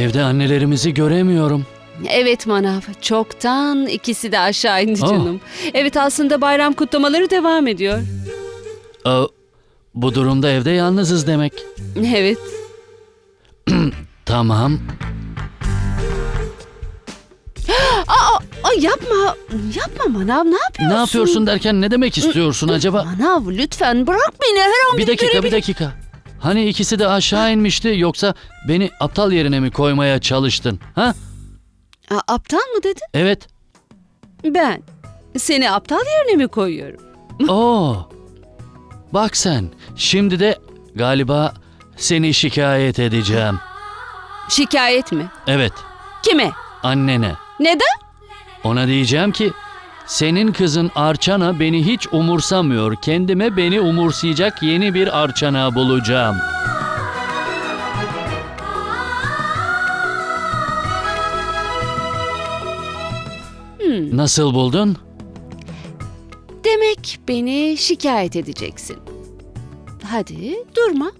Evde annelerimizi göremiyorum. Evet Manav, çoktan ikisi de aşağı indi Aa. canım. Evet aslında bayram kutlamaları devam ediyor. Aa, bu durumda evde yalnızız demek. Evet. Tamam. Aa, yapma, yapma Manav ne yapıyorsun? Ne yapıyorsun derken ne demek istiyorsun acaba? Manav lütfen bırak beni her an Bir beni dakika bir dakika. Hani ikisi de aşağı inmişti yoksa beni aptal yerine mi koymaya çalıştın? Ha? Aa, aptal mı dedin? Evet. Ben. Seni aptal yerine mi koyuyorum? Oo. Bak sen. Şimdi de galiba seni şikayet edeceğim. Şikayet mi? Evet. Kime? Annene. Neden? Ona diyeceğim ki senin kızın Arçana beni hiç umursamıyor. Kendime beni umursayacak yeni bir Arçana bulacağım. Nasıl buldun? Demek beni şikayet edeceksin. Hadi durma.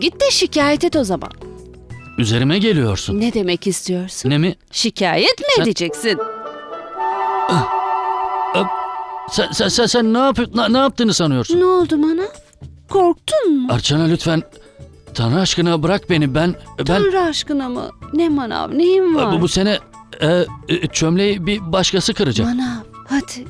Git de şikayet et o zaman. Üzerime geliyorsun. Ne demek istiyorsun? Ne mi? Şikayet mi Sen- edeceksin? Sen, sen, sen, sen ne, yapıyor, ne, ne yaptığını sanıyorsun? Ne oldu bana? Korktun mu? Arçana lütfen Tanrı aşkına bırak beni. Ben ben Tanrı aşkına mı? Ne manav neyim var? bu, bu sene e, e, çömleği bir başkası kıracak. Manav hadi.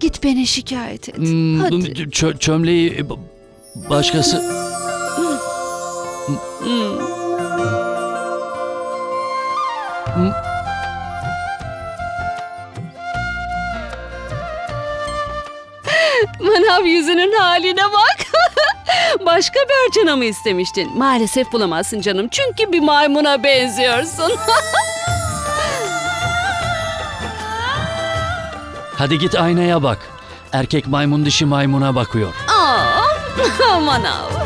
Git beni şikayet et. Hmm, hadi. çö- çömleği e, b- başkası Hmm. Manav yüzünün haline bak. Başka bir harcana mı istemiştin? Maalesef bulamazsın canım. Çünkü bir maymuna benziyorsun. Hadi git aynaya bak. Erkek maymun dişi maymuna bakıyor. Aa, manav.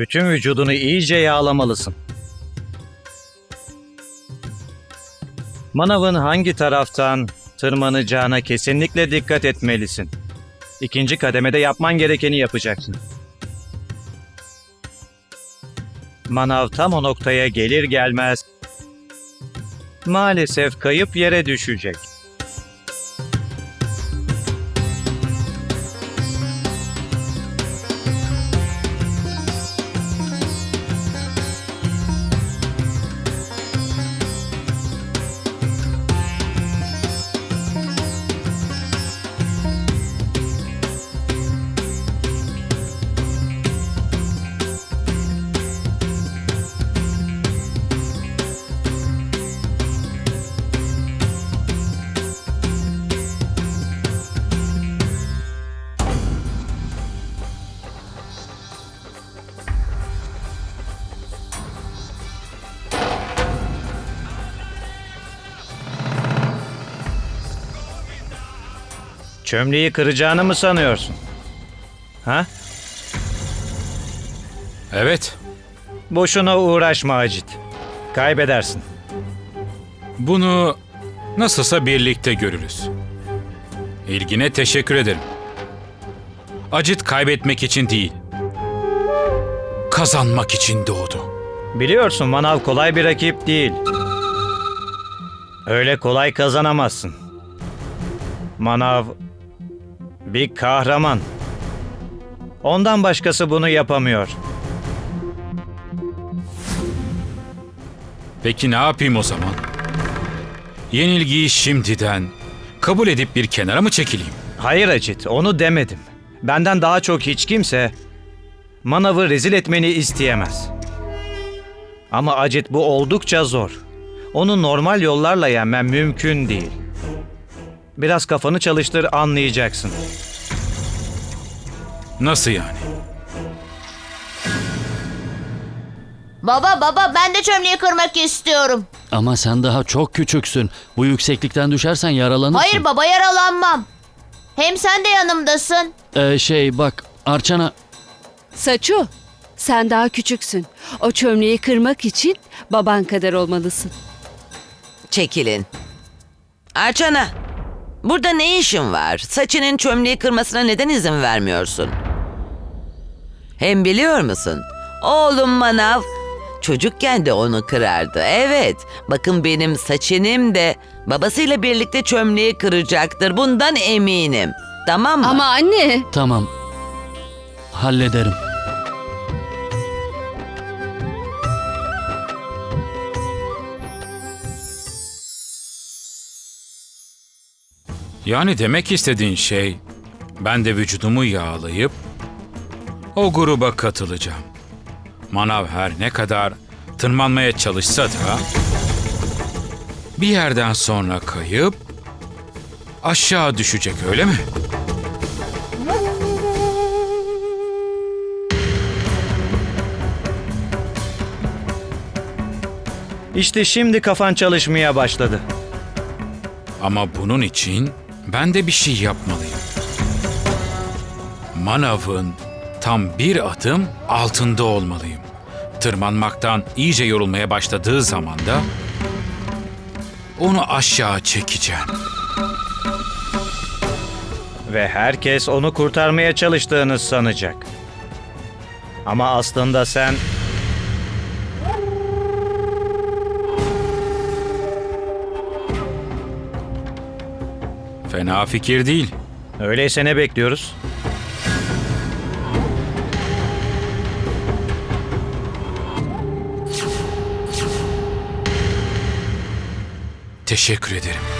Bütün vücudunu iyice yağlamalısın. Manavın hangi taraftan tırmanacağına kesinlikle dikkat etmelisin. İkinci kademede yapman gerekeni yapacaksın. Manav tam o noktaya gelir gelmez maalesef kayıp yere düşecek. Çömleği kıracağını mı sanıyorsun? Ha? Evet. Boşuna uğraşma Acit. Kaybedersin. Bunu nasılsa birlikte görürüz. İlgine teşekkür ederim. Acit kaybetmek için değil, kazanmak için doğdu. Biliyorsun Manav kolay bir rakip değil. Öyle kolay kazanamazsın. Manav bir kahraman. Ondan başkası bunu yapamıyor. Peki ne yapayım o zaman? Yenilgiyi şimdiden kabul edip bir kenara mı çekileyim? Hayır Acit, onu demedim. Benden daha çok hiç kimse Manav'ı rezil etmeni isteyemez. Ama Acit bu oldukça zor. Onu normal yollarla yenmen mümkün değil. Biraz kafanı çalıştır anlayacaksın. Nasıl yani? Baba baba ben de çömleği kırmak istiyorum. Ama sen daha çok küçüksün. Bu yükseklikten düşersen yaralanırsın. Hayır baba yaralanmam. Hem sen de yanımdasın. Ee, şey bak Arçana Saçu, sen daha küçüksün. O çömleği kırmak için baban kadar olmalısın. Çekilin. Arçana, burada ne işin var? Saçının çömleği kırmasına neden izin vermiyorsun? Hem biliyor musun? Oğlum Manav çocukken de onu kırardı. Evet, bakın benim saçenim de babasıyla birlikte çömleği kıracaktır. Bundan eminim. Tamam mı? Ama anne, tamam. Hallederim. Yani demek istediğin şey ben de vücudumu yağlayıp o gruba katılacağım. Manav her ne kadar tırmanmaya çalışsa da bir yerden sonra kayıp aşağı düşecek öyle mi? İşte şimdi kafan çalışmaya başladı. Ama bunun için ben de bir şey yapmalıyım. Manav'ın tam bir adım altında olmalıyım. Tırmanmaktan iyice yorulmaya başladığı zaman da onu aşağı çekeceğim. Ve herkes onu kurtarmaya çalıştığını sanacak. Ama aslında sen Fena fikir değil. öyleyse ne bekliyoruz? Teşekkür ederim.